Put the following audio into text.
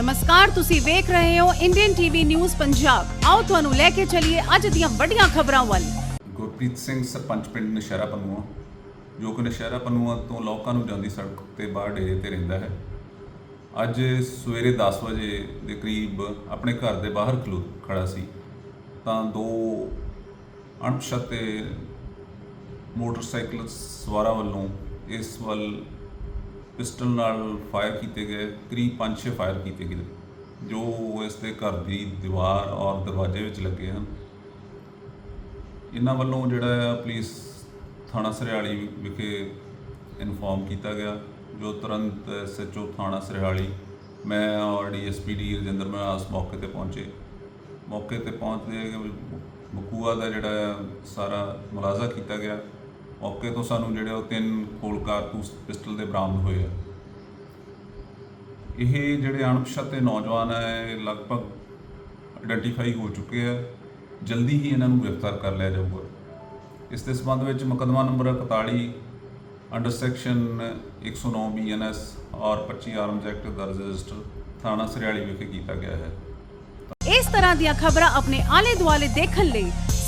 ਨਮਸਕਾਰ, ਤੁਸੀਂ ਵੇਖ ਰਹੇ ਹੋ ਇੰਡੀਅਨ ਟੀਵੀ ਨਿਊਜ਼ ਪੰਜਾਬ ਆਓ ਤੁਹਾਨੂੰ ਲੈ ਕੇ ਚੱਲੀਏ ਅੱਜ ਦੀਆਂ ਵੱਡੀਆਂ ਖਬਰਾਂ ਵੱਲ। ਗੁਰਪ੍ਰੀਤ ਸਿੰਘ ਸਰਪੰਚ ਪਿੰਡ ਨਸ਼ਹਿਰਾ ਪਨੂਆ, ਜੋ ਕਿ ਨਸ਼ਹਿਰਾ ਪਨੂਆ ਤੋਂ ਲੋਕਾਂ ਨੂੰ ਜਾਂਦੀ ਸੜਕ ਤੇ ਬਾਹਰ ਡੇਰੇ ਤੇ ਰਹਿੰਦਾ ਹੈ। ਅੱਜ ਸਵੇਰੇ 10 ਵਜੇ ਦੇ ਕਰੀਬ ਆਪਣੇ ਘਰ ਦੇ ਬਾਹਰ ਖਲੋ ਖੜਾ ਸੀ, ਤਾਂ ਦੋ ਅਣਪਛਾਤੇ ਮੋਟਰਸਾਈਕਲ ਸਵਾਰਾਂ ਵੱਲੋਂ ਇਸ ਵੱਲ ਪਿਸਟਲ ਨਾਲ ਫਾਇਰ ਕੀਤੇ ਗਏ, ਕਰੀਬ 5-6 ਫਾਇਰ ਕੀਤੇ ਗਏ, ਜੋ ਇਸ ਦੇ ਘਰ ਦੀ ਦੀਵਾਰ ਔਰ ਦਰਵਾਜ਼ੇ ਵਿੱਚ ਲੱਗੇ ਹਨ। ਇਹਨਾਂ ਵੱਲੋਂ ਜਿਹੜਾ ਆ ਪੁਲਿਸ ਥਾਣਾ ਸਰਿਆਲੀ ਵਿਖੇ ਇਨਫੋਰਮ ਕੀਤਾ ਗਿਆ, ਜੋ ਤੁਰੰਤ ਐਸਐਚਓ ਥਾਣਾ ਸਰਿਆਲੀ, ਮੈਂ ਔਰ ਡੀਐਸਪੀ ਡੀ ਰਜਿੰਦਰ ਮਹਾਸ ਮੌਕੇ ਤੇ ਪਹੁੰਚੇ। ਮੌਕੇ ਤੇ ਪਹੁੰਚਦੇ ਬਕੂਆ ਦਾ ਜਿਹੜਾ ਆ ਸਾਰਾ ਮੁਲਾਜ਼ਾ ਕੀਤਾ ਗਿਆ। ਮੌਕੇ ਤੋਂ ਸਾਨੂੰ ਜਿਹੜੇ ਉਹ ਤਿੰਨ ਖੋਲ ਕਾਰਤੂਸ ਪਿਸਟਲ ਦੇ ਬਰਾਮਦ ਹੋਏ ਆ। ਇਹ ਜਿਹੜੇ ਅਣਪਛਾਤੇ ਨੌਜਵਾਨ ਹੈ ਲਗਭਗ ਆਇਡੈਂਟੀਫਾਈ ਹੋ ਚੁੱਕੇ ਆ। ਜਲਦੀ ਹੀ ਇਹਨਾਂ ਨੂੰ ਗ੍ਰਿਫਤਾਰ ਕਰ ਲਿਆ ਜਾਊਗਾ। ਇਸ ਦੇ ਸਬੰਧ ਵਿੱਚ ਮੁਕੱਦਮਾ ਨੰਬਰ 41 ਅੰਡਰ ਸੈਕਸ਼ਨ 109 ਬੀਐਨਐਸ ਔਰ 25 ਆਰਮਜ਼ ਐਕਟ ਦਰਜ ਰਜਿਸਟਰ, ਥਾਣਾ ਸਰਿਆਲੀ ਵਿਖੇ ਕੀਤਾ ਗਿਆ ਹੈ। ਇਸ ਤਰ੍ਹਾਂ ਦੀਆਂ ਖਬਰਾਂ ਆਪਣੇ ਆਲੇ ਦੁਆਲੇ ਦੇਖਣ ਲਈ